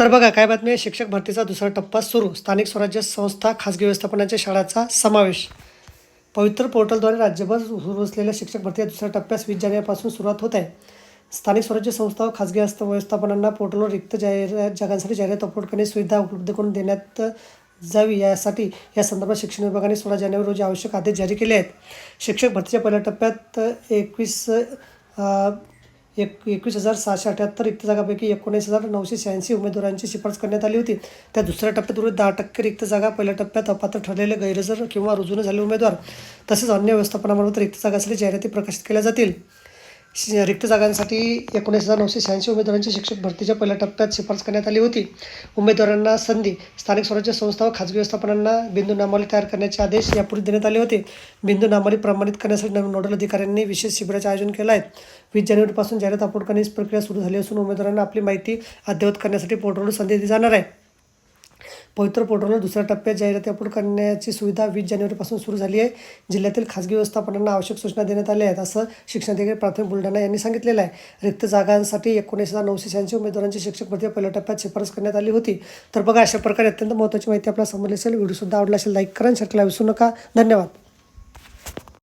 तर बघा काय बातमी आहे? शिक्षक भरतीचा दुसरा टप्पा सुरू. स्थानिक स्वराज्य संस्था खाजगी व्यवस्थापनाच्या शाळांचा समावेश. पवित्र पोर्टलद्वारे राज्यभर सुरू असलेल्या शिक्षक भरती या दुसऱ्या टप्प्यास वीस जानेवारीपासून सुरुवात होत आहे. स्थानिक स्वराज्य संस्था व खाजगी हस्त व्यवस्थापनांना पोर्टलवर रिक्त जाहिरात जागांसाठी जाहिरात अपलोड करणे सुविधा उपलब्ध करून देण्यात जावी. यासाठी या संदर्भात शिक्षण विभागाने सोळा जानेवारी रोजी आवश्यक आदेश जारी केले आहेत. शिक्षक भरतीच्या पहिल्या टप्प्यात एकवीस एक एकवीस हजार सहाशे अठ्याहत्तर रिक्त जागापैकी एकोणीस हजार नऊशे शहाऐंशी उमेदवारांची शिफारस करण्यात आली होती. त्या दुसऱ्या टप्प्यात उर्वरित दहा टक्के रिक्त जागा पहिल्या टप्प्यात अपात्र ठरलेले गैरहजर किंवा रुजून झाले झालेले उमेदवार तसेच अन्य व्यवस्थापनामार्फत रिक्त जागासाठी जाहिराती प्रकाशित केल्या जातील. रिक्त जागांसाठी एकोणीस हजार नऊशे शहाऐंशी उमेदवारांची शिक्षक भरतीच्या पहिल्या टप्प्यात शिफारस करण्यात आली होती. उमेदवारांना संधी स्थानिक स्वराज्य संस्था व खाजगी व्यवस्थापनांना बिंदू नामावली तयार करण्याचे आदेश यापूर्वी देण्यात आले होते. बिंदू नामावली प्रमाणित करण्यासाठी नवीन नोडल अधिकाऱ्यांनी विशेष शिबिराचे आयोजन केलं आहे. वीस जानेवारीपासून जाहिरात अपलोड करण्याची प्रक्रिया सुरू झाली असून उमेदवारांना आपली माहिती अद्ययावत करण्यासाठी पोर्टलवर संधी दिली जाणार आहे. पवित्र पोर्टलवर दुसऱ्या टप्प्यात जाहिराती अपलोड करण्याची सुविधा वीस जानेवारीपासून सुरू झाली आहे. जिल्ह्यातील खाजगी व्यवस्थापनांना आवश्यक सूचना देण्यात आल्या आहेत असं शिक्षणाधिकारी प्राथमिक बुलढाणा यांनी सांगितलेलं आहे. रिक्त जागांसाठी एकोणीस हजार नऊशे शहाऐंशी उमेदवारांची शिक्षक भरती पहिल्या टप्प्यात शिफारस करण्यात आली होती. तर बघा अशा प्रकारे अत्यंत महत्त्वाची माहिती आपल्याला समजली असेल व्हिडिओसुद्धा आवडला असेल लाईक करा शकला शेअर करायला विसरू नका. धन्यवाद.